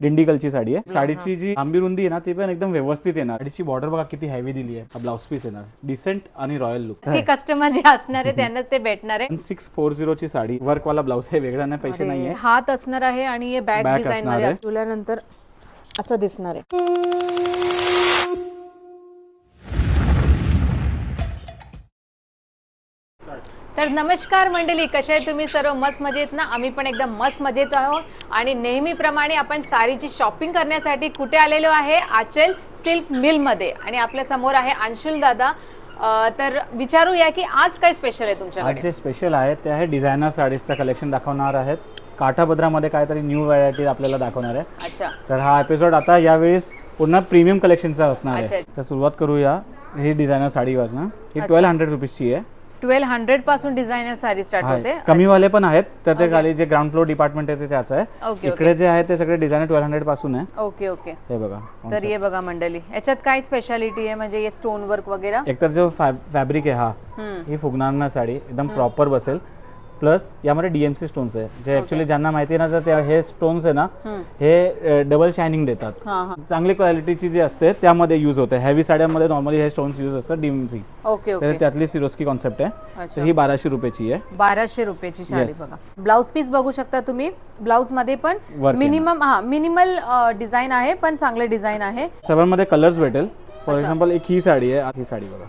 दिंडीकलची साडी आहे. साडीची जी लांबी रुंदी आहे ना ती पण एकदम व्यवस्थित येणार. साडीची बॉर्डर बघा किती हेवी दिली आहे. ब्लाउज पीस येणार. डिसेंट आणि रॉयल लुक की कस्टमर जे असणार आहे त्यांनाच ते भेटणार आहे. सिक्स फोर झिरोची साडी. वर्क वाला ब्लाउज हे वेगळा नाही पैसे नाहीये. हात असणार आहे आणि हे Back डिझाईन असणार मध्ये आहे. ठेवल्यानंतर असं दिसणार आहे. तर नमस्कार मंडळी कशा आहे तुम्ही सर्व? मस्त मजेत ना? आम्ही पण एकदम मस्त मजेत आहोत. आणि नेहमीप्रमाणे आपण साडीची शॉपिंग करण्यासाठी कुठे आलेलो आहे? आचल सिल्क मिलमध्ये. आणि आपल्यासमोर आहे अंशुल दादा. अं, तर विचारूया की आज काय स्पेशल आहे आज तुमच्याकडे जे स्पेशल आहे ते आहे डिझायनर साडीजचं कलेक्शन दाखवणार आहेत. काठापदरामध्ये काहीतरी न्यू व्हरायटी आपल्याला दाखवणार आहे. अच्छा. तर हा एपिसोड आता यावेळेस पुन्हा प्रीमियम कलेक्शनचा असणार अच्छा. आहे तर सुरुवात करूया. ही डिझायनर साडी वाजना ही ट्वेल्व हंड्रेड रुपीजची आहे. ट्वेल्व हंड्रेडपासून डिझायनर साडी स्टार्ट. होते. कमी वाले पण आहेत. तर ते खाली जे ग्राउंड फ्लोर डिपार्टमेंट आहे ते त्याचं आहे. इकडे जे आहे ते सगळे डिझायनर ट्वेल्व हंड्रेडपासून आहे. Okay okay. हे बघा तर ये बघा मंडळी. याच्यात काय स्पेशालिटी आहे? म्हणजे हे स्टोन वर्क वगैरे? एकतर जो फॅब्रिक आहे हा. ही फुगणार साडी एकदम प्रॉपर बसेल. प्लस यामध्ये डीएमसी स्टोन्स आहे. जे ऍक्च्युली ज्यांना माहिती ना तर हे स्टोन्स आहे ना. हे डबल शायनिंग देतात. चांगली क्वालिटीची जी असते त्यामध्ये यूज होते. हेवी साड्यांमध्ये नॉर्मली हे स्टोन्स यूज असतात डीएमसी ओके तर त्यातली सिरोस्की कॉन्सेप्ट आहे. ही बाराशे रुपयाची आहे. बाराशे रुपयाची साडी. बघा. ब्लाउज पीस बघू शकता तुम्ही. ब्लाउजमध्ये पण मिनिमम हा मिनिमल डिझाईन आहे पण चांगले डिझाईन आहे. सर्वांमध्ये कलर्स भेटेल. फॉर एक्झाम्पल एक ही साडी आहे. ही साडी बघा.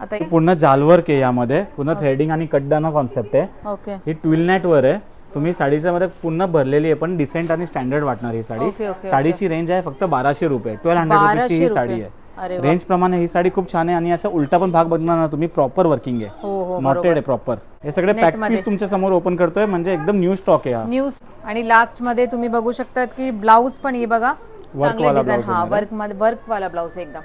आता ही पूर्ण जालवर्क आहे यामध्ये पूर्ण थ्रेडिंग आणि कड्डाना कॉन्सेप्ट आहे. ओके. ही ट्विल नेट वर आहे. तुम्ही साडीच्या मध्ये पूर्ण भरलेली आहे पण डिसेंट आणि स्टँडर्ड वाटणार ही साडी. ओके ओके साडीची रेंज आहे फक्त बाराशे रुपये. ट्वेल्व हंड्रेड रुपीची ही साडी रुपये. आहे. अरे वा. रेंज प्रमाणे ही साडी खूप छान आहे आणि असं उलटा पण भाग बघणार ना तुम्ही प्रॉपर वर्किंग आहे. हो हो नॉटेड आहे प्रॉपर हे सगळे पॅकमध्ये. पीस तुमच्यासमोर ओपन करतोय म्हणजे एकदम न्यू स्टॉक आहे हा. न्यूज आणि लास्टमध्ये तुम्ही बघू शकतात की ब्लाऊज पण हे बघा चांगले वाला डिझाईन blouse हा येणार वर्कमध्ये वर्क वाला ब्लाऊज एकदम.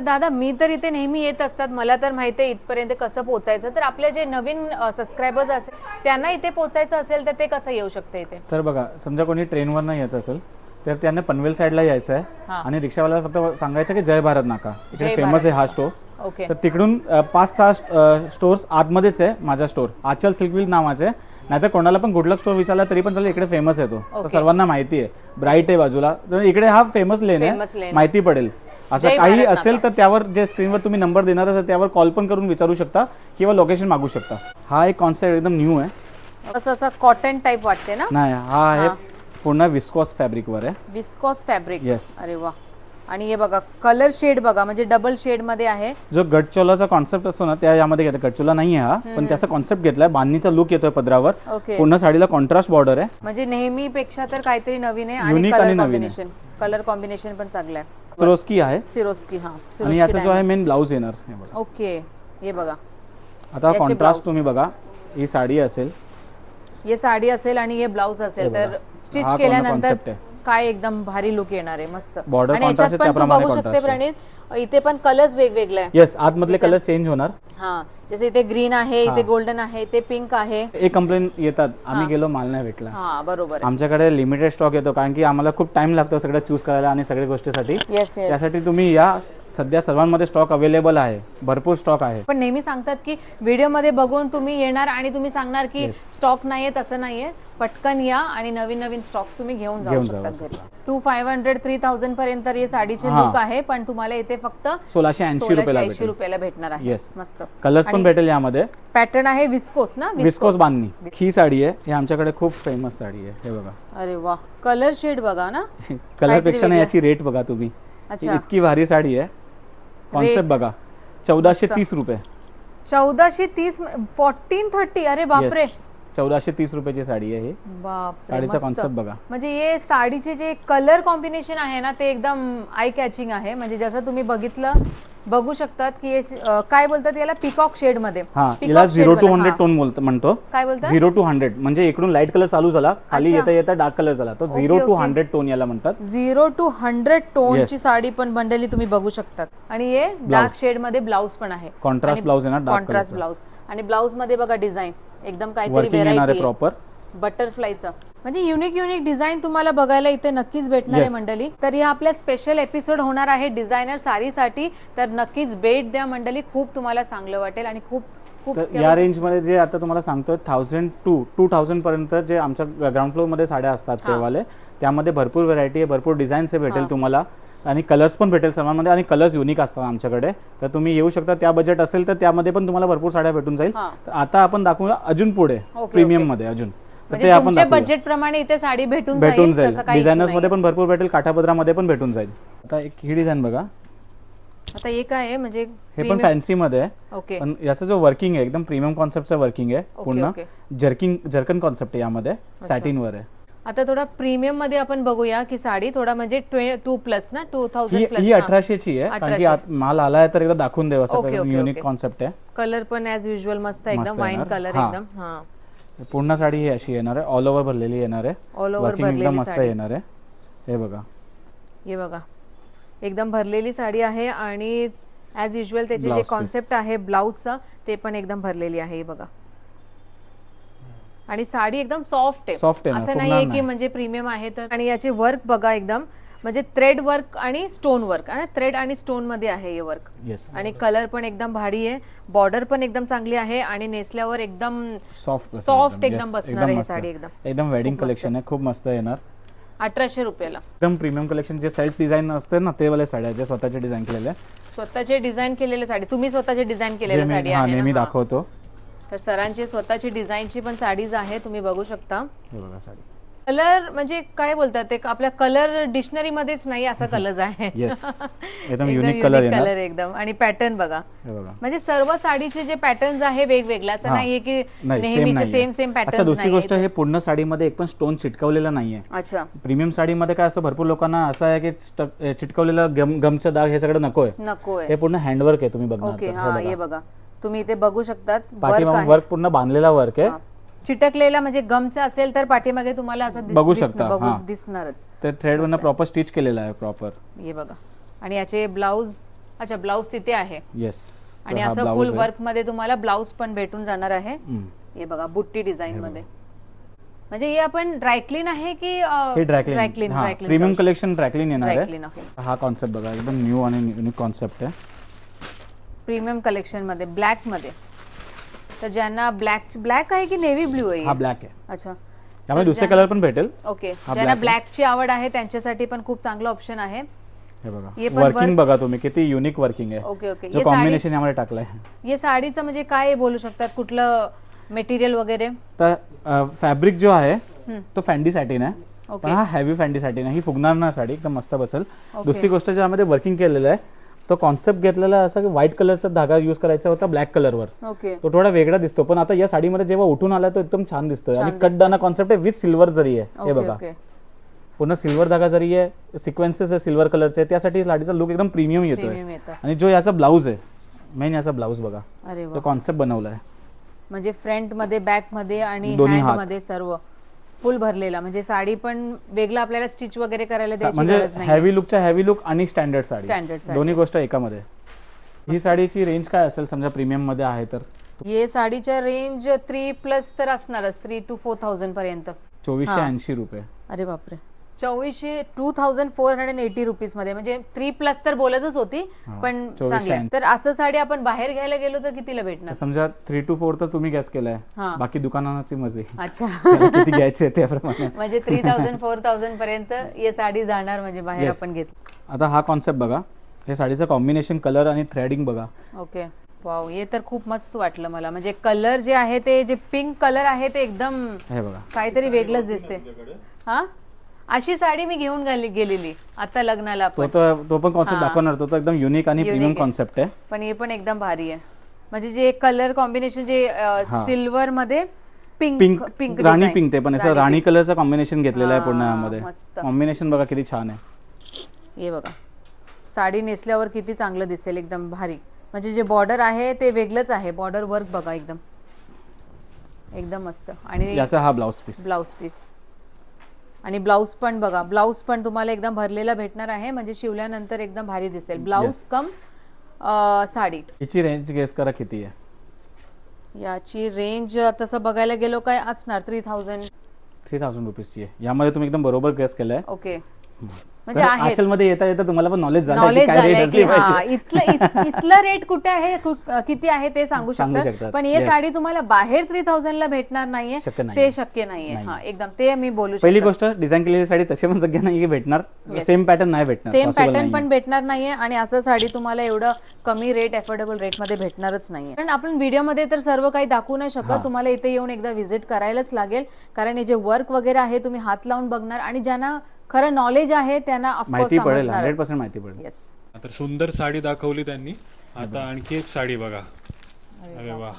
दादा मी तर इथे नेहमी येत असतात. मला तर माहिती आहे इथपर्यंत कसं पोहोचायचं. तर आपले जे नवीन सबस्क्रायबर्स असेल त्यांना इथे पोहोचायचं असेल तर ते कसं येऊ शकतं इथे? तर बघा समजा कोणी ट्रेनवर नाही येत असेल तर त्यांना पनवेल साईडला यायचं आहे. आणि रिक्षावाल्याला फक्त सांगायचं की जय भारत नाका. इथे फेमस आहे हा स्टोर ओके. तर तिकडून पाच सहा स्टोर्स आतमध्येच आहे माझा स्टोर आचल सिल्कविल नावाचे आहे. नाहीतर कोणाला पण गुडलक स्टोर विचारला तरी पण चालेल इकडे फेमस आहे तो. सर्वांना माहिती आहे. ब्राईट आहे बाजूला. तर इकडे हा फेमस लेन आहे. माहिती पडेल. असं काही असेल तर त्यावर जे स्क्रीनवर तुम्ही नंबर देणार असेल त्यावर कॉल पण करून विचारू शकता किंवा लोकेशन मागू शकता. हा एक कॉन्सेप्ट एकदम न्यू आहे. असं असं कॉटन टाईप वाटते ना? नाही हा आहे पूर्ण विस्कॉस फॅब्रिकवर आहे. विस्कॉस फॅब्रिक येस अरे वा. आणि हे बघा कलर शेड बघा म्हणजे डबल शेडमध्ये आहे. जो गडचोलाचा कॉन्सेप्ट असतो ना त्या यामध्ये घेतला. गडचोला नाही आहे हा पण त्याचा कॉन्सेप्ट घेतलाय. बांधणीचा लुक येतोय पदरावर. पूर्ण साडीला कॉन्ट्रास्ट बॉर्डर आहे. म्हणजे नेहमीपेक्षा तर काहीतरी नवीन आहे आणि कलर. कॉम्बिनेशन कलर कॉम्बिनेशन पण चांगलं आहे. सिरोस्की आहे सिरोस्की हा आणि याचा जो आहे मेन ब्लाऊज येणार हे बघा. ओके हे बघा आता कॉन्ट्रास्ट. तुम्ही बघा ही साडी असेल हे साडी असेल आणि हे ब्लाऊज असेल तर. स्टिच केल्यानंतर. काय एकदम भारी लुक येणार आहे मस्त Border आणि याच्यात पण तू त्याप्रमाणे बघू शकते. प्रणित इथे पण कलर्स वेगवेगळे आहे येस आतमधले कलर चेंज होणार. हा जसे इथे ग्रीन आहे इथे गोल्डन आहे ते पिंक आहे. एक कंप्लेन येतात आम्ही गेलो माल नाही भेटला. हा बरोबर आमच्याकडे लिमिटेड स्टॉक येतो कारण की आम्हाला खूप टाइम लागतो सगळं चूज करायला आणि सगळ्या गोष्टीसाठी. येस येस त्यासाठी तुम्ही या सध्या सर्वांमध्ये स्टॉक अवेलेबल आहे भरपूर स्टॉक आहे. पण नेहमी सांगतात की व्हिडिओमध्ये बघून तुम्ही येणार आणि तुम्ही सांगणार की स्टॉक नाहीये तसं नाहीये. पटकन या आणि नवीन नवीन स्टॉक्स तुम्ही घेऊन जाऊ घेऊन शकता घरी. Two five hundred three thousand पर्यंत हे साडीचे हा. लुक आहे पण तुम्हाला इथे फक्त सोळाशे ऐंशी रुपयाला ऐंशी रुपयाला भेटणार आहे. मस्त. कलर्स पण भेटेल यामध्ये. पॅटर्न आहे विस्कोस ना? विस्कोस बांधणी. ही साडी आहे. ही आमच्याकडे खूप फेमस साडी आहे. हे बघा. अरे वा. कलर शेड बघा ना. कलरपेक्षा. नाही याची रेट बघा तुम्ही. इतकी भारी साडी आहे. कॉन्सेप्ट बघा. चौदाशे तीस रुपये. चौदाशे तीस फोर्टीन थर्टी अरे बापरे. चौदाशे तीस रुपयाची साडी आहे ही. बापरे साडीचा मस्त. कॉन्सेप्ट बघा. म्हणजे हे साडीचे जे कलर कॉम्बिनेशन आहे ना ते एकदम आय कॅचिंग आहे. म्हणजे जसं तुम्ही बघितलं बघू शकतात की हे, अं, काय बोलतात याला? पिकॉक शेडमध्ये. हा Peacock याला shade झिरो टू वाला, हंड्रेड हा. टोन बोलतो म्हणतो. काय बोलतात? झिरो टू हंड्रेड म्हणजे इकडून लाइट कलर चालू झाला खाली अच्छा. येता येता डार्क कलर झाला. तो zero two okay. Hundred tone याला म्हणतात. झिरो टू हंड्रेड टोनची Yes. साडी पण बंडली तुम्ही बघू शकतात. आणि हे डार्क शेडमध्ये ब्लाऊज पण आहे. कॉन्ट्रास्ट ब्लाऊज आहे ना कॉन्ट्रास्ट ब्लाऊज आणि ब्लाऊजमध्ये बघा डिझाईन एकदम काहीतरी व्हेरायटी प्रॉपर बटरफ्लायचं म्हणजे युनिक युनिक डिझाईन तुम्हाला बघायला इथे नक्कीच भेटणार आहे Yes. मंडळी. तर या आपल्या स्पेशल एपिसोड होणार आहे डिझायनर साडीसाठी. तर नक्कीच भेट द्या मंडळी. खूप तुम्हाला चांगलं वाटेल आणि खूप या रेंजमध्ये जे आता तुम्हाला सांगतोय थाउजंड टू टू थाउजंड पर्यंत जे आमच्या ग्राउंड फ्लोअरमध्ये साड्या असतात तेवाले त्यामध्ये भरपूर व्हरायटी आहे भरपूर डिझाईन्स भेटेल. तुम्हाला. आणि कलर्स पण भेटेल सर्वांमध्ये आणि कलर्स युनिक असतात आमच्याकडे. तर तुम्ही येऊ शकता त्या बजेट असेल तर त्यामध्ये पण तुम्हाला भरपूर साड्या भेटून जाईल. हा. तर आता आपण दाखवूया अजून पुढे ओके. प्रीमियममध्ये अजून. तर म्हणजे ते आपण तुमच्या दाखवूया. बजेट प्रमाणे इथे साडी भेटून भेटून जाईल तसं डिझायनर्समध्ये. पण भरपूर भेटेल काठापदरामध्ये पण भेटून जाईल. आता एक ही डिझाईन बघा. आता हे काय आहे म्हणजे हे पण premium- फॅन्सी मध्ये आहे. ओके. पण याचा जो वर्किंग आहे एकदम प्रीमियम कॉन्सेप्टचं वर्किंग आहे पूर्ण. ओके. जर्किंग जर्कन कॉन्सेप्ट आहे यामध्ये सॅटिन वर आहे. आता थोडा प्रीमियममध्ये आपण बघूया की साडी थोडा म्हणजे टू प्लस ना टू ही थाउजंड ही प्लस अठराशेची आहे कारण की 1800. आत माल आलाय तर एकदा दाखवून देऊ असं ओके, युनिक ओके. कॉन्सेप्ट आहे कलर पण ऍज युजल मस्त एकदम वाईन येणार. कलर हा. एकदम हा पूर्ण साडी ही अशी येणार आहे ऑल ओव्हर भरलेली येणार आहे ऑल ओव्हर एकदम भरलेली मस्त साडी येणार आहे हे बघा हे बघा एकदम भरलेली साडी आहे आणि ऍज युजल त्याचे जे Blouse piece. कॉन्सेप्ट आहे ब्लाउजचा ते पण एकदम भरलेली आहे हे बघा आणि साडी एकदम सॉफ्ट आहे. Soft आहे ना, असं फुगणार नाहीये की नाही. म्हणजे प्रीमियम आहे तर. आणि याचे वर्क बघा एकदम म्हणजे थ्रेड वर्क आणि स्टोन वर्क आणि थ्रेड आणि स्टोनमध्ये आहे हे वर्क येस आणि कलर पण एकदम भारी आहे. बॉर्डर पण एकदम चांगली आहे आणि नेसल्यावर एकदम सॉफ्ट सॉफ्ट एकदम. बसणार आहे हे साडी एकदम. एकदम वेडिंग खूप मस्त. कलेक्शन आहे. खूप मस्त येणार. अठराशे रुपयाला. एकदम प्रीमियम कलेक्शन जे सेल्फ डिझाईन असते ना ते वाले साड्या जे स्वतःचे डिझाईन केलेले. स्वतःचे डिझाईन केलेले साडी. तुम्ही स्वतःचे डिझाईन जे केलेले मी साडी हा आहे नेहमी? हा. दाखवतो. तर सरांची स्वतःची डिझाईनची पण साडीज आहे तुम्ही बघू शकता. हे बघा साडी. कलर म्हणजे काय बोलतात एक आपल्या कलर डिक्शनरी मध्येच नाही असा कलर आहे. येस एकदम युनिक कलर कलर एकदम. आणि पॅटर्न बघा. हे बघा. म्हणजे सर्व साडीचे जे पॅटर्न्स आहे वेगवेगळे असं हा. नाहीये की नाही सेम नेहमीचे नाही सेम सेम अच्छा पॅटर्न दुसरी गोष्ट हे पूर्ण साडीमध्ये एक पण स्टोन चिटकवलेला नाहीये. अच्छा. प्रीमियम साडीमध्ये काय असतं भरपूर लोकांना असं आहे की स्टक- चिटकवलेलं गम गमचं दाग हे सगळं नको आहे नकोय. हे पूर्ण हँडवर्क आहे तुम्ही बघणार ओके तर. हा हे हे बघा. तुम्ही इथे बघू शकतात वर्क पाठीमागून आहे. वर्क पूर्ण बांधलेला वर्क आहे. हा. चिटकलेला म्हणजे गमचा असेल तर पाठीमागे तुम्हाला असं दिस- बघू दिसणं- शकता, बघू- हा. दिसणारच. ते थ्रेड वरनं प्रॉपर स्टिच केलेलं आहे प्रॉपर हे बघा. आणि याचे ब्लाऊज अच्छा ब्लाऊज तिथे आहे. येस आणि असं फुल वर्कमध्ये तुम्हाला ब्लाऊज पण भेटून जाणार आहे. हे बघा बुट्टी डिझाईन मध्ये. म्हणजे हे आपण ड्रायक्लीन आहे की हे ड्रॅकलिन ड्रायक्लीन हा प्रीमियम कलेक्शन ड्रॅकलिन येणार आहे. ड्रायक्लीन आहे हा कॉन्सेप्ट बघा एकदम न्यू आणि युनिक कॉन्सेप्ट आहे. प्रीमियम कलेक्शनमध्ये ब्लॅकमध्ये. तर ज्यांना ब्लॅक ब्लॅक आहे की नेव्ही ब्ल्यू आहे? हा ब्लॅक आहे. अच्छा. त्यामुळे दुसरे कलर पण भेटेल. ओके. ज्यांना ब्लॅकची आवड आहे त्यांच्यासाठी पण खूप चांगला ऑप्शन आहे. हे बघा. वर्किंग बघा तुम्ही किती युनिक वर्किंग आहे. Okay okay. जो कॉम्बिनेशन यामध्ये टाकलाय. हे साडीचं म्हणजे काय बोलू शकतात? कुठलं मटेरियल वगैरे? तर फॅब्रिक जो आहे. तो फॅन्डी सॅटिन आहे. ओके. पण हा हेवी फॅन्डी सॅटिन आहे. ही फुगणार ना साडी एकदम मस्त बसेल. दुसरी गोष्ट ज्यामध्ये वर्किंग केलेलं आहे तो कॉन्सेप्ट घेतलेला असा की व्हाईट कलरचा धागा यूज करायचा होता ब्लॅक कलरवर ओके तो थोडा वेगळा दिसतो पण आता या साडीमध्ये जेव्हा उठून आला तो एकदम छान दिसतोय. छान आणि कटदाना कॉन्सेप्ट आहे विथ सिल्वर जरी आहे. हे ओके बघा. ओके पूर्ण सिल्वर धागा जरी आहे सिक्वेन्सेस आहे सिल्वर कलरचे त्यासाठी साडीचा लुक एकदम प्रीमियम येतोय. प्रीमियम येतं आणि जो याचा ब्लाऊज आहे मेन याचा ब्लाऊज बघा. अरे तो वा. कॉन्सेप्ट बनवलाय. म्हणजे फ्रंटमध्ये बॅकमध्ये आणि दोन्ही हँड हात. मध्ये सर्व. फुल भरलेला. म्हणजे साडी पण वेगळा आपल्याला स्टिच वगैरे करायला द्यायची म्हणजे गरज नाही हेवी लुकच्या हेवी लुक आणि स्टँडर्ड साडी. Standard साडी. दोन्ही गोष्ट एकामध्ये. ही साडीची रेंज काय असेल समजा प्रीमियममध्ये आहे तर? ये साडीच्या रेंज थ्री प्लस तर असणारच थ्री टू फोर थाउजंड पर्यंत. चोवीसशे. ऐंशी रुपये. अरे बापरे. चोवीसशे two thousand four hundred eighty रुपीजमध्ये. म्हणजे थ्री प्लस तर बोलतच होती पण 2480. चांगली आहे. तर असं साडी आपण बाहेर घ्यायला गेलो तर कितीला भेटणार? समजा थ्री टू फोर तर तुम्ही गॅस केलाय. बाकी दुकानाची मजे. अच्छा. किती घ्यायचे त्याप्रमाणे. म्हणजे थ्री थाउजंड फोर थाउजंड पर्यंत हे साडी जाणार म्हणजे बाहेर. आपण घेतली. आता हा कॉन्सेप्ट बघा. हे साडीचं कॉम्बिनेशन कलर आणि थ्रेडिंग बघा. ओके वाव हे तर खूप मस्त वाटलं मला. म्हणजे कलर जे आहे ते जे पिंक कलर आहे ते एकदम हे बघा. काहीतरी वेगळंच दिसते हा? अशी साडी मी घेऊन गेली- गेलेली. आता लग्नाला तो तर तो पण कॉन्सेप्ट. दाखवणार. तो तर एकदम युनिक आणि Unique प्रीमियम आहे. कॉन्सेप्ट आहे. पण हे पण एकदम भारी आहे. म्हणजे जे कलर कॉम्बिनेशन जे हा. सिल्वर मध्ये पिंक पिंक पिंक राणी design. पिंक ते पण. असं राणी कलरचं कॉम्बिनेशन घेतलेलं आहे पूर्ण हा, यामध्ये. मस्त. कॉम्बिनेशन बघा किती छान आहे. हे बघा. साडी नेसल्यावर किती चांगलं दिसेल एकदम भारी. म्हणजे जे बॉर्डर आहे ते वेगळंच आहे. बॉर्डर वर्क बघा एकदम. एकदम मस्त. आणि याचा हा ब्लाउज पीस ब्लाऊज पीस आणि ब्लाऊज पण बघा ब्लाऊज पण तुम्हाला एकदम भरलेला भेटणार आहे म्हणजे शिवल्यानंतर एकदम भारी दिसेल. ब्लाऊज. कम साडी. हिची रेंज गेस करा किती आहे? याची रेंज तसं बघायला गेलो काय असणार? थ्री थाउजंड थ्री थाउजंड रुपीजची आहे. यामध्ये तुम्ही एकदम बरोबर गेस केलंय. ओके म्हणजे आचलमध्ये येता येता तुम्हाला पण नॉलेज झालं नॉलेज रेट की असली हा इथलं इथलं रेट कुठे आहे किती आहे ते सांगू शकतात. पण ही. साडी तुम्हाला बाहेर थ्री थाउजंड ला भेटणार नाहीये. ते शक्य नाहीये. हा एकदम. ते मी बोलू पहिली गोष्ट डिझाईन केलेली साडी तशी पण सगळ्या नाही भेटणार. सेम पॅटर्न नाही भेटणार. Same pattern. पण भेटणार नाहीये आणि असं साडी तुम्हाला एवढं कमी रेट अफोर्डेबल रेटमध्ये भेटणारच नाहीये. कारण आपण व्हिडिओमध्ये तर सर्व काही दाखवू नाही शकत. तुम्हाला इथे येऊन एकदा व्हिजिट करायलाच लागेल. कारण हे जे वर्क वगैरे आहे तुम्ही हात लावून बघणार आणि ज्यांना खरं नॉलेज आहे त्यांना ऑफकोर्स माहिती पडेल हंड्रेड समजणार पर्सेंट माहिती पडेल. येस आता सुंदर साडी दाखवली त्यांनी. आता आणखी एक साडी बघा. अरे वा.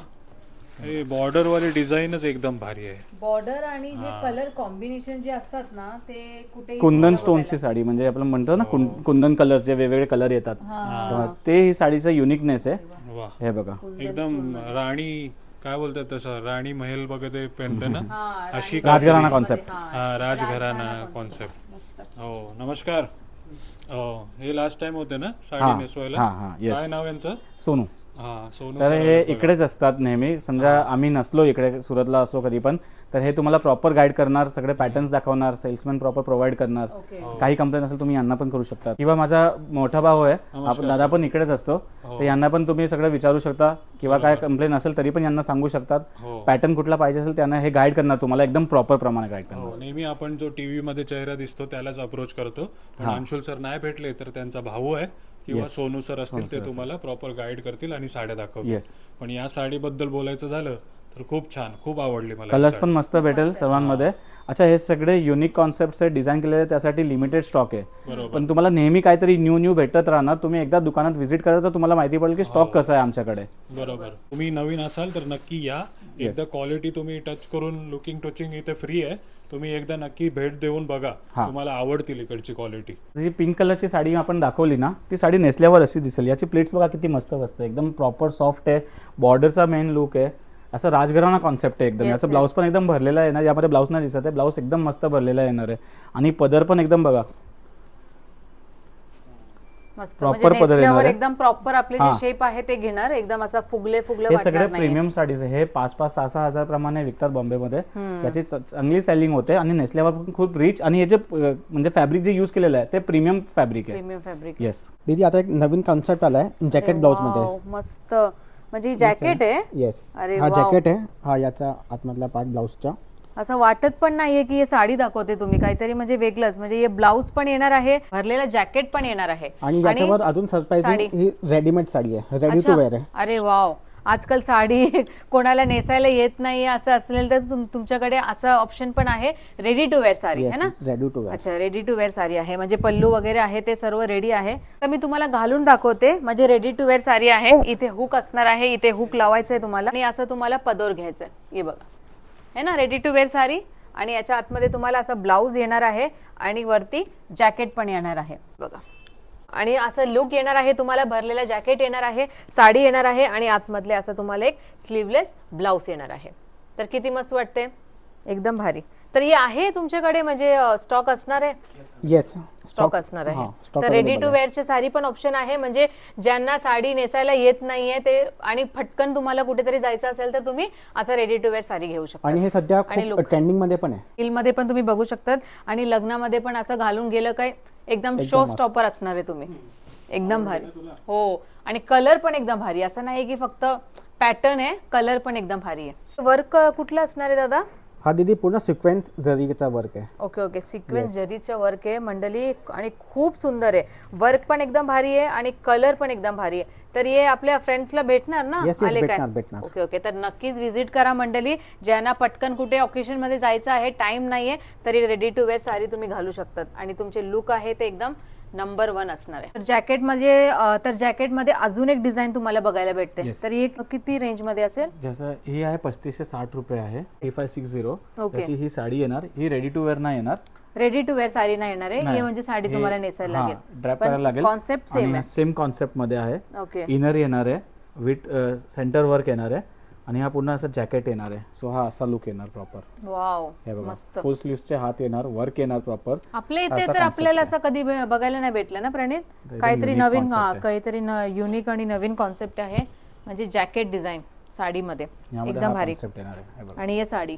हे बॉर्डर वाली डिझाईनच एकदम भारी आहे. बॉर्डर आणि जे कलर कॉम्बिनेशन जे असतात ना ते कुठे कुंदन स्टोनची साडी म्हणजे आपण म्हणतो ना कुं- कुंदन कलर जे वेगवेगळे कलर येतात. तेव्हा ते ही साडीचं युनिकनेस आहे. वा. हे बघा. एकदम राणी काय बोलतात तसं राणी महल बघा ते पेंट ना? अशी राजघराणा कॉन्सेप्ट हा राजघराणा कॉन्सेप्ट हो नमस्कार. हो हे लास्ट टाइम होते ना साडी नेसवायला? हा, हा. काय नाव यांचं? सोनू. हा सोनू तर हे इकडेच असतात नेहमी. समजा आम्ही नसलो इकडे सुरतला असलो कधी पण तर हे तुम्हाला प्रॉपर गाईड करणार सगळे पॅटर्न्स दाखवणार सेल्समॅन प्रॉपर प्रोव्हाइड करणार. काही कंप्लेंट असेल तुम्ही यांना पण करू शकता. किंवा माझा मोठा भाऊ आहे आपण दादा पण इकडेच असतो तर यांना पण तुम्ही सगळं विचारू शकता. किंवा काय कंप्लेंट असेल तरी पण यांना सांगू शकतात. हो. पॅटर्न कुठला पाहिजे असेल त्यांना हे गाईड करणार तुम्हाला एकदम प्रॉपर प्रमाणे गाईड करणार. हो नेहमी आपण जो टीव्ही मध्ये चेहरा दिसतो त्यालाच अप्रोच करतो. पण अंशुल सर नाही भेटले तर त्यांचा भाऊ आहे किंवा सोनू सर असतील ते तुम्हाला प्रॉपर गाईड करतील आणि साड्या दाखवतील. पण या साडीबद्दल बोलायचं झालं तर खूप छान खूप आवडली मला ही कलर्स. पण मस्त भेटेल सर्वांमध्ये. अच्छा हे सगळे युनिक कॉन्सेप्ट आहे डिझाईन केलेले त्यासाठी लिमिटेड स्टॉक आहे. पण तुम्हाला नेहमी काहीतरी न्यू न्यू भेटत राहणार. तुम्ही एकदा दुकानात व्हिजिट करा तर तुम्हाला माहिती पडेल की हो. स्टॉक कसा आहे आमच्याकडे. बरोबर. तुम्ही नवीन असाल तर नक्की या. एकदा क्वालिटी तुम्ही टच करून लुकिंग टचिंग इथे फ्री आहे. तुम्ही एकदा नक्की भेट देऊन बघा. तुम्हाला आवडतील इकडची क्वालिटी जी पिंक कलरची साडी आपण दाखवली ना ती साडी नेसल्यावर अशी दिसेल. याची प्लेट्स बघा किती मस्त बसते एकदम प्रॉपर सॉफ्ट आहे. बॉर्डरचा मेन लुक आहे. असं राजघराणा कॉन्सेप्ट आहे एकदम. Yes, याचं ब्लाऊज पण एकदम भरलेला आहे ना. यामध्ये ब्लाऊज नाही दिसत आहे. ब्लाऊज एकदम मस्त भरलेला येणार आहे. आणि पदर पण एकदम बघा. मस्त. Proper म्हणजे पदर येणार नेसल्यावर आहे. एकदम प्रॉपर आपले जे हा. शेप आहे ते घेणार. एकदम असा फुगले फुगले हे सगळे वाटणार नाही प्रीमियम साडीज आहे. हे पाच पाच सहा सहा हजार प्रमाणे विकतात बॉम्बेमध्ये. याची च- चांगली सेलिंग होते आणि नेसल्यावर पण खूप रिच आणि हे जे अं, म्हणजे फॅब्रिक जे युज केलेलं आहे ते प्रीमियम फॅब्रिक आहे. प्रीमियम फॅब्रिक येस दीदी आता एक नवीन कॉन्सेप्ट आलाय जॅकेट ब्लाउजमध्ये. मस्त. म्हणजे जॅकेट आहे? येस अरे हा वाव. जॅकेट आहे. हा याचा आतमधला पार्ट ब्लाउजचा असं वाटत पण नाहीये की हे साडी दाखवते तुम्ही. काहीतरी म्हणजे वेगळंच. म्हणजे हे ब्लाऊज पण येणार आहे भरलेला जॅकेट पण येणार आहे. आणि याच्यावर अजून साडी. ही रेडीमेड साडी आहे. रेडी अच्छा. टू वेअर आहे. अरे वाव आजकाल साडी कोणाला नेसायला येत नाही असं असेल तर तुम- तुमच्याकडे असं ऑप्शन पण आहे. Ready to wear sari yes है ना? रेडी टू वेअर अच्छा रेडी टू वेअर साडी आहे. म्हणजे पल्लू वगैरे आहे ते सर्व रेडी आहे. तर मी तुम्हाला घालून दाखवते. म्हणजे रेडी टू वेअर साडी आहे. इथे हुक असणार आहे. इथे हुक लावायचं आहे तुम्हाला. आणि असं तुम्हाला पदोर घ्यायचं आहे हे बघा. है ना? Ready to wear sari. आणि याच्या आतमध्ये तुम्हाला असं ब्लाऊज येणार आहे. आणि वरती जॅकेट पण येणार आहे. बघा. आणि असं लुक येणार आहे तुम्हाला भरलेला जॅकेट येणार आहे साडी येणार आहे आणि आतमधले असं तुम्हाला एक स्लीवलेस ब्लाऊज येणार आहे. तर किती मस्त वाटते एकदम भारी. तर हे आहे तुमच्याकडे म्हणजे स्टॉक असणार आहे? येस स्टॉक असणार आहे. तर रेडी टू. वेअरचे साडी पण ऑप्शन आहे. म्हणजे ज्यांना साडी नेसायला येत नाहीये ते आणि फटकन तुम्हाला कुठेतरी जायचं असेल तर तुम्ही असं रेडी टू वेअर साडी घेऊ शकता. आणि हे सध्या. ट्रेंडिंगमध्ये पण आहे. हिलमध्ये पण तुम्ही बघू शकतात. आणि लग्नामध्ये पण असं घालून गेलं काय एकदम शो स्टॉपर असणार आहे तुम्ही. एकदम भारी. हो. आणि कलर पण एकदम भारी. असं नाही की फक्त पॅटर्न आहे कलर पण एकदम भारी आहे. वर्क कुठलं असणार आहे दादा? हा दीदी पूर्ण सिक्वेन्स जरीचा वर्क आहे. ओके ओके सिक्वेन्स जरीचं वर्क आहे मंडळी आणि खूप सुंदर आहे. वर्क पण एकदम भारी आहे आणि कलर पण एकदम भारी आहे. तर हे आपल्या फ्रेंड्सला भेटणार ना? Yes, yes, आले काय? भेटणार. ओके ओके तर नक्कीच व्हिजिट करा मंडळी. ज्यांना पटकन कुठे ऑकेशनमध्ये जायचं आहे टाइम नाहीये तरी रेडी टू वेअर साडी तुम्ही घालू शकतात. आणि तुमचे लुक आहे ते एकदम नंबर वन असणार आहे. तर जॅकेटमध्ये अं, तर जॅकेटमध्ये अजून एक डिझाईन तुम्हाला बघायला भेटते. Yes. तर ही किती रेंजमध्ये असेल? जसं ही आहे पस्तीसशे साठ रुपये आहे. ए फाय सिक्स झिरो Okay. त्याची ही साडी येणार. ही रेडी टू वेअर नाही येणार. रेडी टू वेअर साडी नाही येणार आहे. हे म्हणजे साडी तुम्हाला नेसायला लागेल. ड्रॅप करायला लागेल कॉन्सेप्ट सेम आहे. सेम कॉन्सेप्टमध्ये आहे. ओके इनर येणार आहे. विथ सेंटर वर्क येणार आहे. आणि हा पूर्ण असं जॅकेट येणार आहे. सो हा असा लुक येणार प्रॉपर वाव हे बघा. फुल स्लीव्हचे हात येणार वर्क येणार प्रॉपर आपल्या इथे तर आपल्याला. असं कधी बघायला नाही भेटलं ना प्रणित? काहीतरी नवीन. काहीतरी युनिक आणि नवीन कॉन्सेप्ट आहे. म्हणजे जॅकेट डिझाईन साडीमध्ये. एकदम भारी. आणि हे साडी.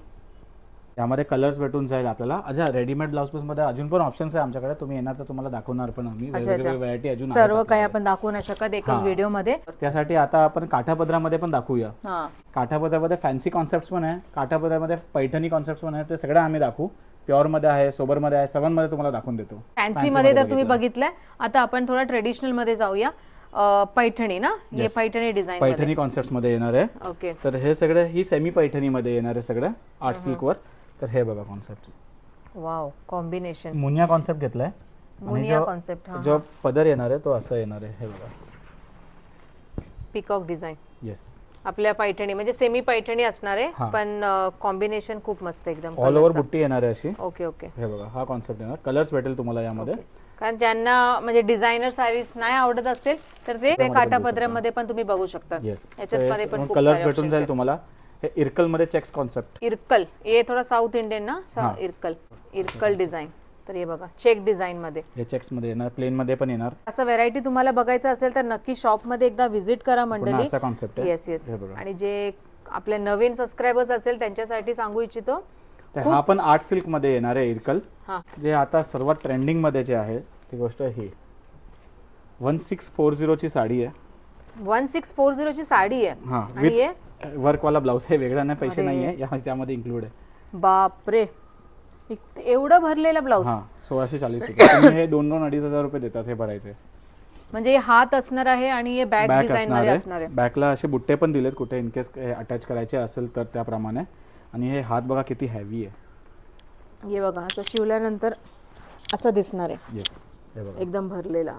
त्यामध्ये कलर्स भेटून जाईल आपल्याला. अच्छा रेडीमेड ब्लाउज पीसमध्ये अजून पण ऑप्शन्स आहे आमच्याकडे. तुम्ही येणार तर तुम्हाला दाखवणार पण आम्ही. अच्छा वेगवेगळी अच्छा. व्हरायटी अजून आहेत सर्व काही आपण दाखवू नाही शकत एकच हा. व्हिडिओमध्ये. त्यासाठी आता आपण काठापदरामध्ये पण दाखवूया. हा. काठापदरामध्ये फॅन्सी कॉन्सेप्ट पण आहे. काठापदरामध्ये पैठणी कॉन्सेप्ट पण आहे. ते सगळं आम्ही दाखवू. प्युअरमध्ये आहे सोबरमध्ये आहे सर्वांमध्ये तुम्हाला दाखवून देतो. फॅन्सी मध्ये तर तुम्ही बघितलंय. आता आपण थोडा ट्रेडिशनलमध्ये जाऊया. अं, पैठणी ना? हे Yes. पैठणी डिझाईन पैठणी कॉन्सेप्टमध्ये येणार आहे. ओके तर हे सगळं ही सेमी पैठणी मध्ये येणार आहे सगळं. आर्ट सिल्क वर. तर हे बघा concept wow combination Muniya concept घेतलाय. मुनिया कॉन्सेप्ट हा जो पदर येणार आहे तो असं येणार आहे. हे बघा. पिकॉक डिझाईन येस आपल्या पैठणी म्हणजे सेमी पैठणी असणार आहे. पण कॉम्बिनेशन खूप मस्त एकदम ऑल ओव्हर. बुट्टी येणार आहे अशी. ओके ओके हे बघा हा कॉन्सेप्ट येणार. कलर्स भेटेल तुम्हाला यामध्ये. कारण ज्यांना म्हणजे डिझायनर साडीज नाही आवडत असेल तर ते काठापदरामध्ये पण तुम्ही बघू शकता. येस याच्यात पण कलर्स भेटून जाईल. तुम्हाला. हे इरकलमध्ये चेक्स कॉन्सेप्ट इरकल. हे थोडा साऊथ इंडियन ना? सा- हा. इरकल. इरकल डिझाईन तर हे बघा चेक डिझाईन मध्ये. हे चेक्समध्ये येणार प्लेन मध्ये पण येणार. असं व्हेरायटी तुम्हाला बघायचं असेल तर नक्की शॉपमध्ये एकदा व्हिजिट करा पुन्हा मंडळी. असा कॉन्सेप्ट आहे. येस येस हे बघा. आणि जे आपले नवीन सबस्क्रायबर्स असेल त्यांच्यासाठी सांगू इच्छितो. तर हा पण आर्ट सिल्कमध्ये येणार आहे इरकल. हा. जे आता सर्वात ट्रेंडिंगमध्ये जे आहे ती गोष्ट ही. वन सिक्स फोर झिरोची साडी आहे. वन सिक्स फोर झिरोची साडी आहे. हा. आणि हे विथ वर्कवाला ब्लाऊज हे वेगळा नाही पैसे. नाही आहे त्यामध्ये इन्क्लूड आहे. बापरे. एवढं भरलेलं ब्लाऊज हा सोळाशे चाळीस रुपये. हे दोन दोन अडीच हजार रुपये देतात हे भरायचे. म्हणजे हात असणार आहे आणि हे बॅक डिझाईन असणार मध्ये आहे. असणार आहे. बॅकला असे बुट्टे पण दिलेत कुठे इनकेस अटॅच करायचे असेल तर त्याप्रमाणे. आणि हे हात बघा किती हॅवी आहे. हे बघा असं शिवल्यानंतर असं दिसणार आहे. एकदम भरलेला.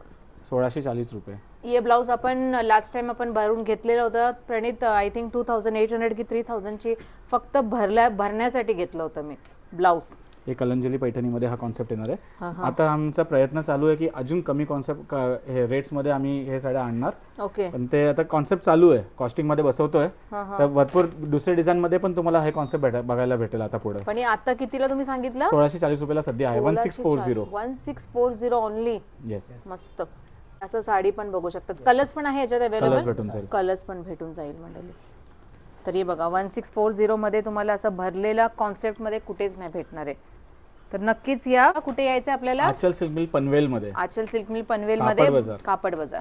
सोळाशे चाळीस रुपये. हे ब्लाऊज आपण लास्ट टाइम आपण भरून घेतलेलं होतं. Pranit I think two thousand eight hundred की थ्री थाउजंडची फक्त भरल्या भरण्यासाठी घेतलं होतं मी ब्लाऊज हे कलंजली पैठणीमध्ये हा कॉन्सेप्ट येणार आहे. आता आमचा प्रयत्न चालू आहे की अजून कमी कॉन्सेप्ट हे रेट्समध्ये आम्ही हे साड्या आणणार. ओके पण ते आता कॉन्सेप्ट चालू आहे. कॉस्टिंगमध्ये बसवतोय. तर भरपूर दुसऱ्या डिझाईन मध्ये पण तुम्हाला हे कॉन्सेप्ट भेटा बघायला भेटेल आता पुढे. पण आता कितीला तुम्ही सांगितलं? सोळाशे चाळीस रुपयाला सध्या आहे. One six four zero one six four zero only yes मस्त. असं साडी पण बघू शकतात. कलर्स पण आहे याच्यात अवेलेबल जाईल. कलर्स पण भेटून जाईल मंडळी. तर हे बघा वन सिक्स फोर झिरो मध्ये तुम्हाला असं भरलेला कॉन्सेप्टमध्ये कुठेच नाही भेटणार आहे. तर नक्कीच या. कुठे यायचं आपल्याला? आचल सिल्क मिल पनवेल मध्ये आचल सिल्क मिल पनवेल कापडमध्ये बाजार. कापड बाजार.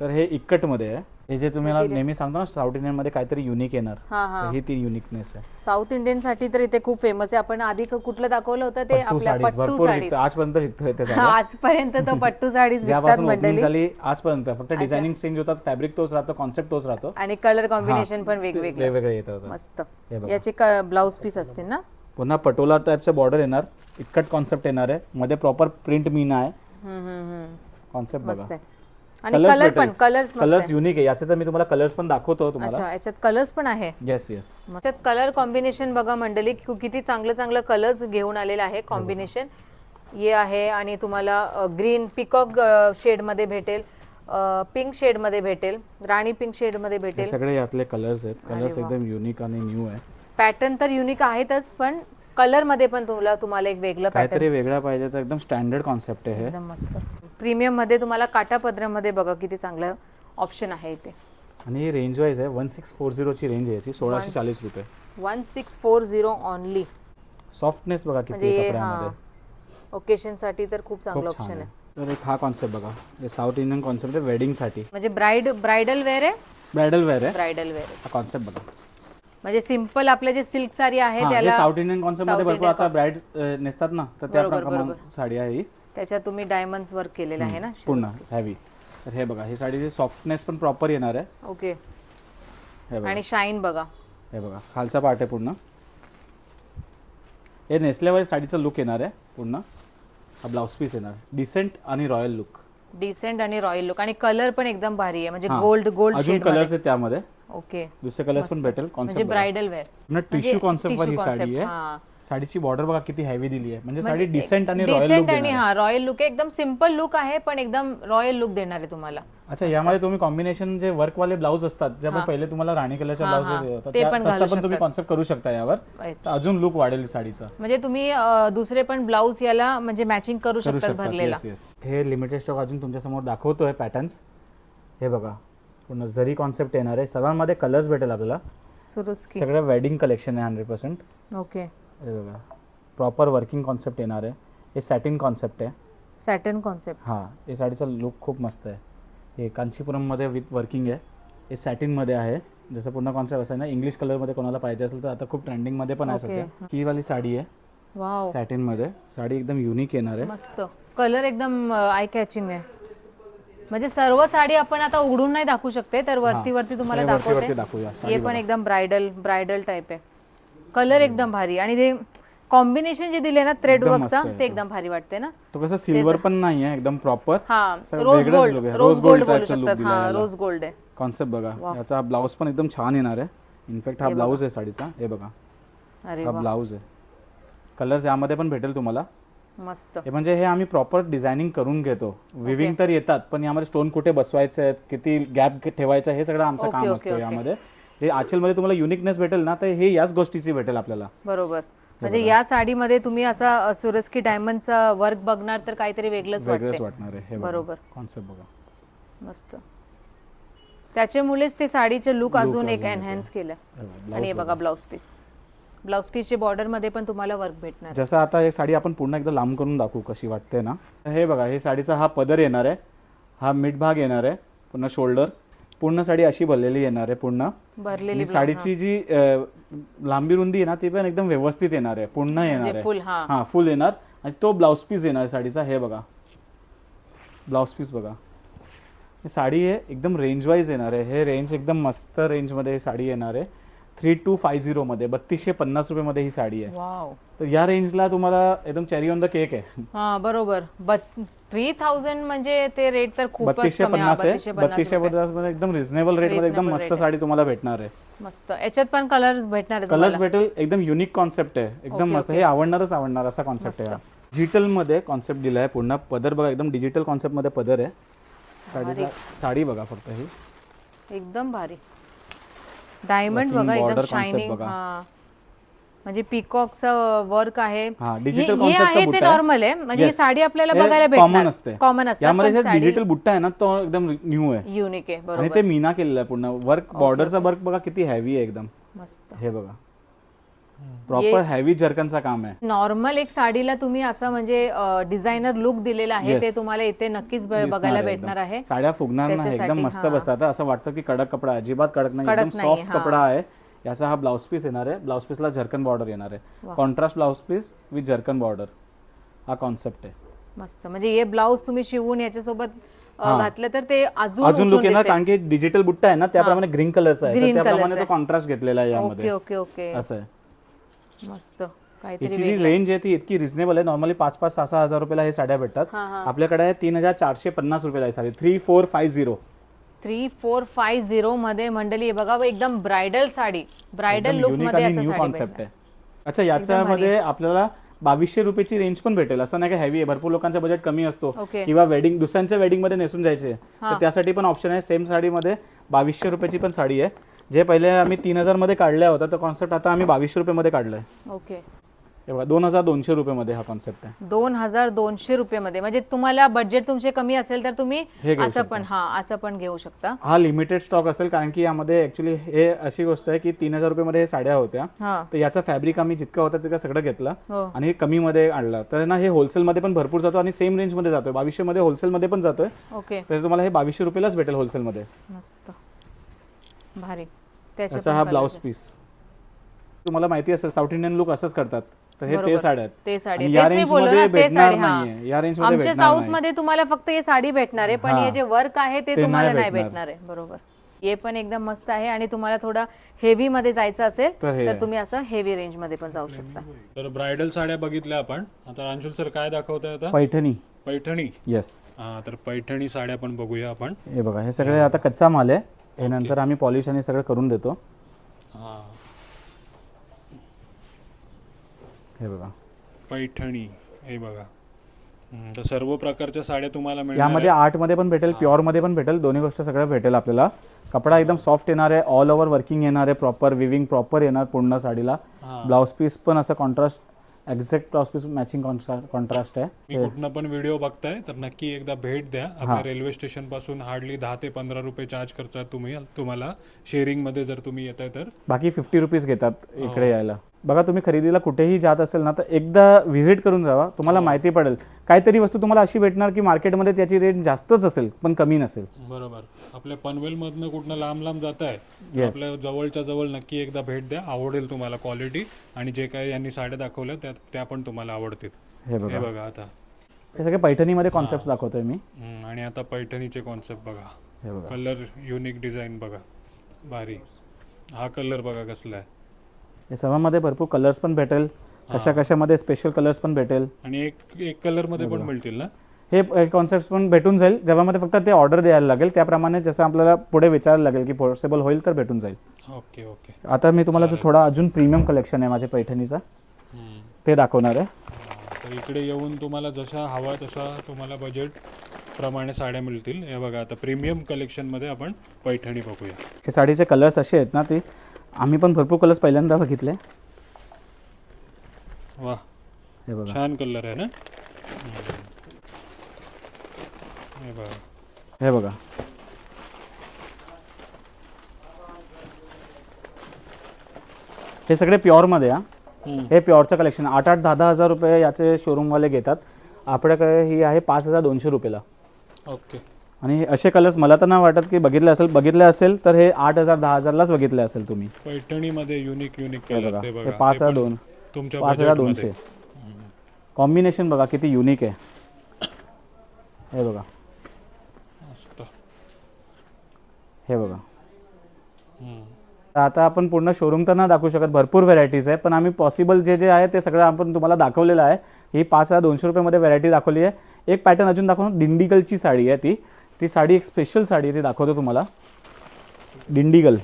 तर हे मध्ये आहे. हे जे तुम्हाला नेहमी सांगतो ना साऊथ इंडियनमध्ये काहीतरी युनिक येणार. हा हा. तर ही ती युनिकनेस आहे. साऊथ इंडियनसाठी तर इथे खूप फेमस आहे. आपण आधी कुठलं दाखवलं होतं ते पट्टू आपल्या साडीज पट्टू भरपूर साडीज विकतो आजपर्यंत विकतोय ते साड्या. आजपर्यंत तो पट्टू साडीज विकतात ज्यापासून ओपनिंग मंडळी. झाली आजपर्यंत. फक्त डिझायनिंग चेंज होतात फॅब्रिक तोच राहतो कॉन्सेप्ट तोच राहतो. आणि कलर कॉम्बिनेशन पण ते वेगवेगळे. वेगवेगळे येतात मस्त. हे बघा. याचे ब्लाउज पीस असतील ना? पुन्हा पटोला टाईपचं बॉर्डर येणार. इतकट कॉन्सेप्ट येणार आहे. मध्ये प्रॉपर प्रिंट मीना आहे. हम्म, हम्म, हम्म. कॉन्सेप्ट मस्त बघा आहे. आणि कलर पण कलर्स कलर्स. युनिक आहे. याचे तर मी तुम्हाला कलर्स पण दाखवतो तुम्हाला. अच्छा याच्यात कलर्स पण आहे. येस येस याच्यात कलर कॉम्बिनेशन बघा मंडळी कि- किती चांगलं चांगलं कलर्स घेऊन आलेलं आहे कॉम्बिनेशन हे आहे आणि तुम्हाला ग्रीन पिकॉक शेडमध्ये भेटेल. पिंक शेडमध्ये भेटेल. राणी पिंक शेडमध्ये हे भेटेल. सगळे यातले कलर्स आहेत. कलर्स एकदम युनिक आणि न्यू आहे. पॅटर्न तर युनिक आहेतच पण कलरमध्ये पण तुम्हाला तुम्हाला एक वेगळं पॅटर्न काहीतरी वेगळा पाहिजे तर एकदम स्टँडर्ड कॉन्सेप्ट आहे एकदम मस्त. प्रीमियममध्ये तुम्हाला काटापदरामध्ये बघा किती चांगलं ऑप्शन आहे इथे आणि रेंज वाईज आहे वन सिक्स फोर झिरोची रेंज आहे याची सोळाशे चाळीस रुपये. One six four zero only softness बघा किती म्हणजे आहे हा ओकेशनसाठी तर खूप चांगलं खूप छान ऑप्शन आहे. आहे. तर एक हा कॉन्सेप्ट बघा. हे साऊथ इंडियन कॉन्सेप्ट आहे वेडिंगसाठी म्हणजे ब्राइड ब्रायडल वेअर आहे? ब्रायडल वेअर आहे. ब्रायडल वेअर हा कॉन्सेप्ट बघा. म्हणजे सिंपल आपले जे सिल्क साडी आहे हा, हे त्याला साऊथ इंडियन कॉन्सेप्टमध्ये भरपूर आता ब्राईड नेसतात ना तर त्या बरोबर, प्रमाणे बरोबर. साडी आहे ही. त्याच्यात तुम्ही डायमंड वर्क केलेलं आहे ना पूर्ण हॅवी तर हे बघा ही साडीची सॉफ्टनेस पण प्रॉपर येणार आहे. ओके. हे बघा. आणि शाईन बघा. हे बघा खालचा पार्ट आहे पूर्ण. हे नेसल्यावर साडीचा लुक येणार आहे पूर्ण. हा ब्लाऊज पीस येणार डिसेंट आणि रॉयल लुक डिसेंट आणि रॉयल लुक आणि कलर पण एकदम भारी आहे. म्हणजे गोल्ड गोल्ड अजून शेड कलर्स आहेत त्यामध्ये. ओके दुसरे कलर्स पण भेटेल म्हणजे concept bridal wear tissue concept वर ही साडी आहे. हा. साडीची बॉर्डर बघा किती हेवी दिली आहे. म्हणजे साडी डिसेंट आणि रॉयल लुक आणि हा रॉयल लुक एकदम सिंपल लुक आहे पण एकदम रॉयल लुक देणार आहे तुम्हाला. अच्छा यामध्ये तुम्ही कॉम्बिनेशन जे वर्क वाले ब्लाऊज असतात जे आपण पहिले तुम्हाला राणी कलरच्या हा, ब्लाऊज हा. ते पण घालू तसं पण तुम्ही कॉन्सेप्ट करू शकता यावर. Yes. तर अजून लुक वाढेल साडीचा. म्हणजे तुम्ही अं, दुसरे पण ब्लाऊज याला म्हणजे मॅचिंग करू शकतात शकता भरलेला. हे लिमिटेड स्टॉक अजून तुमच्यासमोर दाखवतोय पॅटर्न्स हे बघा. पूर्ण जरी कॉन्सेप्ट येणार आहे सर्वांमध्ये कलर्स भेटेल आपल्याला. सगळं वेडिंग कलेक्शन आहे हंड्रेड पर्सेंट ओके हे बघा प्रॉपर वर्किंग कॉन्सेप्ट येणार आहे. हे सॅटिन कॉन्सेप्ट आहे. सॅटन कॉन्सेप्ट हां हे साडीचा लुक खूप मस्त आहे. हे कांचीपुरममध्ये विथ वर्किंग आहे. हे सॅटिनमध्ये आहे. जसं पूर्ण कॉन्सेप्ट असं ना इंग्लिश कलरमध्ये कोणाला पाहिजे असेल तर आता खूप ट्रेंडिंगमध्ये पण आहे. सध्या. ही वाली साडी आहे. सॅटिनमध्ये साडी एकदम युनिक येणार आहे. मस्त. कलर एकदम आय कॅचिंग आहे. म्हणजे सर्व साडी आपण आता उघडून नाही दाखवू शकते तर वरती. वरती तुम्हाला वरती वरती दाखवते. हे पण बघा. एकदम ब्रायडल ब्रायडल टाईप आहे. कलर एकदम भारी. आणि ते कॉम्बिनेशन जे दिले ना थ्रेड एकदम वर्कचा मस्त आहे ते एकदम भारी वाटते ना? तो कसं सिल्वर पण नाही आहे एकदम प्रॉपर हा रोज वेगळंच गोल्ड आहे. रोज Rose गोल्ड gold बोलू type चा look शकतात. दिला हा याला. रोज गोल्ड आहे. कॉन्सेप्ट बघा. याचा ब्लाऊज पण एकदम छान येणार आहे. इनफॅक्ट हा ब्लाऊज आहे साडीचा. हे बघा. अरे हा वा ब्लाऊज आहे. कलर्स यामध्ये पण भेटेल तुम्हाला. मस्त. हे म्हणजे हे आम्ही प्रॉपर डिझायनिंग करून घेतो. विविंग तर येतात पण यामध्ये स्टोन कुठे बसवायचे आहेत किती गॅप ठेवायचा हे सगळं आमचं काम असतं. यामध्ये. हे आचलमध्ये तुम्हाला युनिकनेस भेटेल ना तर हे याच गोष्टीची भेटेल आपल्याला. बरोबर. म्हणजे या साडीमध्ये तुम्ही असा सुरस्की डायमंडचा वर्क बघणार तर काहीतरी वेगळंच वेगळंच वाटणार आहे बरोबर. कॉन्सेप्ट बघा. मस्त. त्याच्यामुळेच ते साडीचे लुक अजून एक एनहॅन्स केलं. आणि हे बघा ब्लाऊज पीस पीसच्या बॉर्डरमध्ये पण तुम्हाला वर्क भेटणार. जसं आता हे साडी आपण पूर्ण एकदा लांब करून दाखवू कशी वाटते ना. हे बघा हे साडीचा हा पदर येणार आहे. हा मिड भाग येणार आहे. पुन्हा शोल्डर पूर्ण साडी अशी भरलेली येणार आहे पूर्ण भरलेली साडीची जी लांबी रुंदी आहे ना ती पण एकदम व्यवस्थित येणार आहे. पूर्ण येणार म्हणजे आहे. full, हा. हा फुल येणार. आणि तो ब्लाऊज पीस येणार आहे साडीचा हे बघा. ब्लाऊज पीस बघा. ही साडी आहे एकदम रेंज वाईज येणार आहे. हे रेंज एकदम मस्त रेंजमध्ये ही साडी येणार आहे. थ्री टू फाय झिरोमध्ये बत्तीसशे पन्नास रुपयेमध्ये ही साडी आहे. वाव. तर या रेंजला तुम्हाला एकदम चेरी ऑन द केक आहे. हा बरोबर. थ्री थाउजंड म्हणजे ते रेट तर खूपच बत्तीसशे पन्नास आहे. बत्तीसशे पन्नासमध्ये एकदम रिझनेबल रेटमध्ये एकदम Reasonable मस्त आहे. साडी तुम्हाला भेटणार आहे. मस्त. याच्यात पण कलर भेटणार आहे कलर्स भेटेल एकदम युनिक कॉन्सेप्ट आहे. एकदम मस्त. हे आवडणारच आवडणार असा कॉन्सेप्ट आहे डिजिटलमध्ये कॉन्सेप्ट दिलाय पूर्ण. पदर बघा एकदम डिजिटल कॉन्सेप्टमध्ये पदर आहे. साडी बघा फक्त ही. एकदम भारी. डायमंड बघा एकदम शायनिंग म्हणजे पिकॉकचं वर्क आहे. हा, आहे ते. नॉर्मल आहे. म्हणजे ही. साडी आपल्याला बघायला भेटणार. असते. कॉमन असते यामध्ये डिजिटल बुट्टा आहे ना तो एकदम न्यू आहे. युनिक आहे बरोबर. ते मीना केलेलं आहे पूर्ण. वर्क बॉर्डरचा वर्क बघा किती हॅवी आहे एकदम. मस्त. हे बघा. प्रॉपर हॅवी जर्कनचा काम आहे नॉर्मल एक साडीला तुम्ही असं म्हणजे डिझायनर लुक दिलेला आहे Yes. ते तुम्हाला इथे नक्कीच ब- बघायला भेटणार. आहे साड्या फुगणार नाही त्याच्यासाठी, एकदम मस्त हा. बसतात असं वाटतं की कडक कपडा. अजिबात कडक नाही कडक एकदम नाही, सॉफ्ट हा. कपडा आहे याचा हा ब्लाऊज पीस येणार आहे ब्लाऊज पीसला झर्कन बॉर्डर येणार आहे contrast blouse piece with zircon border हा कॉन्सेप्ट आहे मस्त म्हणजे हे ब्लाऊज तुम्ही शिवून याच्यासोबत अ, हा. घातलं तर ते अजून अजून लुक येणार. कारण की डिजिटल बुट्टा आहे ना त्याप्रमाणे ग्रीन कलरचा आहे तर त्याप्रमाणे colourचा तो आहे. कॉन्ट्रास्ट घेतलेला आहे ओके यामध्ये ओके ओके असं आहे मस्त. काहीतरी याची जी. रेंज आहे ती इतकी रिझनेबल आहे. नॉर्मली पाच पाच सहा सहा हजार रुपयाला हे साड्या भेटतात. आपल्याकडे आहे तीन हजार चारशे पन्नास रुपयाला sari. Three four five zero three four five zero मध्ये मंडळी बघा एकदम ब्रायडल साडी. ब्रायडल लुकमध्ये न्यू कॉन्सेप्ट. आहे. अच्छा याच्यामध्ये आपल्याला बावीसशे रुपयाची रेंज पण भेटेल. असं नाही का हेवी आहे. भरपूर लोकांचा बजेट कमी असतो. किंवा वेडिंग दुसऱ्यांच्या वेडिंगमध्ये नेसून जायचे. तर त्यासाठी पण ऑप्शन आहे. सेम साडीमध्ये बावीसशे रुपयाची पण साडी आहे. जे पहिले आम्ही तीन हजारमध्ये काढल्या होता तर कॉन्सेप्ट आता आम्ही बावीसशे रुपये काढलाय. ओके. हे बघा दोन हजार दोनशे रुपये मध्ये हा कॉन्सेप्ट आहे. दोन हजार दोनशे रुपये मध्ये म्हणजे तुम्हाला बजेट तुमचे कमी असेल तर तुम्ही हे घेऊ असं पण हा असं पण घेऊ शकता. हा लिमिटेड स्टॉक असेल कारण की यामध्ये ऍक्च्युली हे अशी गोष्ट आहे की तीन हजार रुपये हे साड्या होत्या. हा. तर याचा फॅब्रिक आम्ही जितकं होतं तितकं सगळं घेतलं हो. आणि कमी मध्ये आणलं. तर ना हे होलसेल मध्ये पण भरपूर जातो आणि सेम रेंजमध्ये जातोय. बावीसशे मध्ये होलसेल मध्ये पण जातोय. ओके. तर तुम्हाला हे बावीसशे रुपयालाच भेटेल होलसेल मध्ये. मस्त. भारी. त्याचे हा ब्लाऊज. पीस तुम्हाला माहिती असेल साऊथ इंडियन लुक असंच करतात. तर हे ते. साड्या आहेत. ते साडी. या रेंजमध्ये भेटणार हा. नाहीये. या रेंजमध्ये साऊथमध्ये तुम्हाला फक्त हे साडी भेटणार आहे पण हा. जे वर्क आहे ते तुम्हाला नाही भेटणार. आहे. बरोबर. हे पण एकदम मस्त आहे आणि तुम्हाला थोडा हेवी मध्ये जायचं असेल तर. तुम्ही असं हेवी रेंजमध्ये पण जाऊ शकता. तर ब्रायडल साड्या बघितल्या आपण. आता रांचुल सर काय दाखवताय आता? पैठणी. पैठणी? येस तर पैठणी साड्या पण बघूया आपण. हे बघा हे सगळे आता कच्चा माल आहे. हे नंतर आम्ही पॉलिश आणि सगळं करून देतो. हा. हे बघा. पैठणी हे बघा. हम्म, तर सर्व प्रकारच्या साड्या तुम्हाला मिळणार यामध्ये आर्टमध्ये पण भेटेल प्युअरमध्ये पण भेटेल दोन्ही गोष्ट सगळं भेटेल आपल्याला. कपडा एकदम सॉफ्ट येणार आहे ऑल ओव्हर वर्किंग येणार आहे प्रॉपर विविंग प्रॉपर येणार पूर्ण साडीला. ब्लाऊज पीस पण असं contrast exact piece matching contrast आहे. कुठनं पण व्हिडिओ बघताय तर नक्की एकदा भेट द्या. आपल्या रेल्वे स्टेशनपासून हार्डली दहा ते पंधरा रुपये चार्ज करतात तुम्ही तुम्हाला शेअरिंगमध्ये जर तुम्ही येताय तर. बाकी फिफ्टी रुपीज घेतात इकडे यायला. बघा तुम्ही खरेदीला कुठेही जात असेल ना तर एकदा व्हिजिट करून जावा. तुम्हाला माहिती पडेल. काहीतरी वस्तू तुम्हाला अशी भेटणार की मार्केटमध्ये त्याची रेट जास्तच असेल पण कमी नसेल. बरोबर. आपल्या पनवेल मधनं कुठनं लांब लांब जात आहे आपल्या जवळच्या जवळ नक्की एकदा भेट द्या. आवडेल तुम्हाला क्वालिटी आणि जे काही यांनी साड्या दाखवल्या त्या त्या पण तुम्हाला आवडतील. हे बघा. हे बघा आता. हे सगळे पैठणीमध्ये कॉन्सेप्ट दाखवतोय मी. हम्म, आणि आता पैठणीचे कॉन्सेप्ट बघा. हे बघा. कलर युनिक डिझाईन बघा. भारी. हा कलर बघा कसला आहे. हे सर्वांमध्ये भरपूर कलर्स पण भेटेल. कशा कशामध्ये स्पेशल कलर्स पण भेटेल. आणि एक एक कलरमध्ये पण मिळतील ना? हे कॉन्सेप्ट पण भेटून जाईल. जेव्हामध्ये फक्त ते ऑर्डर द्यायला लागेल त्याप्रमाणे जसं आपल्याला पुढे विचारायला लागेल की पॉसिबल होईल तर भेटून जाईल. Okay okay. आता मी तुम्हाला जो थोडा अजून प्रीमियम कलेक्शन आहे माझ्या पैठणीचा. ते दाखवणार आहे. तर इकडे येऊन तुम्हाला जशा हवा तसा तुम्हाला बजेट प्रमाणे साड्या मिळतील. हे बघा आता प्रीमियम कलेक्शनमध्ये आपण पैठणी बघूया. हे साडीचे कलर्स असे आहेत ना ते आम्ही पण भरपूर कलर्स पहिल्यांदा बघितले. वा. हे बघा. छान कलर आहे ना? हम्म. हे बघा. हे बघा. हे सगळे प्युअरमध्ये हा. हम्म. हे प्युअरचं कलेक्शन आठ आठ दहा दहा हजार रुपये याचे शोरूमवाले घेतात. आपल्याकडे ही आहे पाच हजार दोनशे रुपयाला. ओके. आणि हे असे कलर्स मला तर नाही वाटत की बघितले असेल बघितले असेल तर हे आठ हजार दहा हजारलाच बघितले असेल तुम्ही. पैठणी मध्ये युनिक युनिक कलर बघा हे पाच ते हजार पण दोन तुमच्या पाच हजार दोनशे. कॉम्बिनेशन बघा किती युनिक आहे. हे बघा. मस्त. हे बघा. हम्म. तर आता आपण पूर्ण शोरूम तर नाही दाखवू शकत भरपूर व्हरायटीज आहे पण आम्ही पॉसिबल जे जे आहे ते सगळं आपण तुम्हाला दाखवलेलं आहे. ही पाच हजार दोनशे रुपयामध्ये व्हरायटी दाखवली आहे. एक पॅटर्न अजून दाखवतो दिंडीगलची साडी आहे ती. ती साडी एक स्पेशल साडी आहे ती दाखवतो तुम्हाला. दिंडीगल.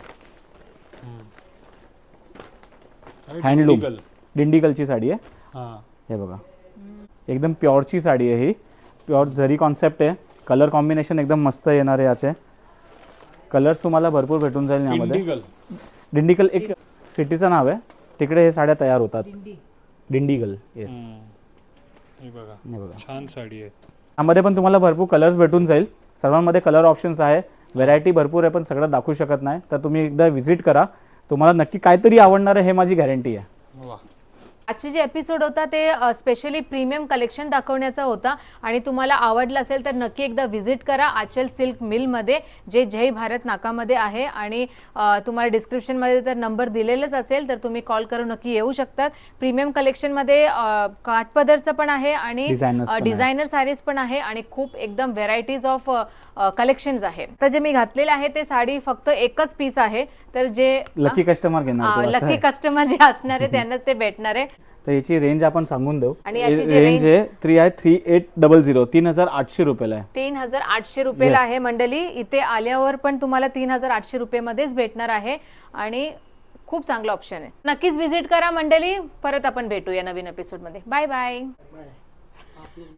काय हँडलूम. दिंडीगलची साडी आहे. हा. हे बघा. एकदम प्युअरची साडी आहे ही. प्युअर जरी कॉन्सेप्ट आहे. कलर कॉम्बिनेशन एकदम मस्त येणार आहे याचे. कलर्स तुम्हाला भरपूर भेटून जाईल यामध्ये. इंडिगल दिंडीगल एक सिटीचं नाव आहे. तिकडे हे साड्या तयार होतात. दिंडीगल. येस. हे हे बघा. छान साडी आहे. यामध्ये पण तुम्हाला भरपूर कलर्स भेटून जाईल. सर्वांमध्ये कलर ऑप्शन्स आहे. व्हरायटी भरपूर आहे पण सगळं दाखवू शकत नाही. तर तुम्ही एकदा व्हिजिट करा. तुम्हाला नक्की काहीतरी आवडणार आहे हे माझी गॅरंटी आहे. वा. आजचे जे एपिसोड होता ते स्पेशली प्रीमियम कलेक्शन दाखवण्याचा होता. आणि तुम्हाला आवडलं असेल तर नक्की एकदा व्हिजिट करा आचल सिल्क मिलमध्ये जे जय भारत नाकामध्ये आहे. आणि तुम्हाला डिस्क्रिप्शनमध्ये तर नंबर दिलेलाच असेल तर तुम्ही कॉल करून नक्की येऊ शकतात. प्रीमियम कलेक्शनमध्ये काठपदरचं पण आहे आणि. डिझायनर साडीज पण आहे. आणि खूप एकदम व्हेरायटीज ऑफ कलेक्शन्स आहे. तर जे मी घातलेलं आहे ते साडी फक्त एकच पीस आहे. तर जे लकी कस्टमर लकी. कस्टमर जे असणार आहे त्यांनाच ते भेटणार आहे. तर याची रेंज आपण सांगून देऊ. आणि याची जी रेंज range- आहे थ्री आहे थ्री एट डबल झिरो तीन हजार आठशे रुपयाला आहे. तीन हजार आठशे रुपयाला Yes. आहे मंडळी. इथे आल्यावर पण तुम्हाला तीन हजार आठशे रुपये मध्येच भेटणार आहे. आणि खूप चांगलं ऑप्शन आहे. नक्कीच व्हिजिट करा मंडळी. परत आपण भेटूया नवीन एपिसोडमध्ये. Bye bye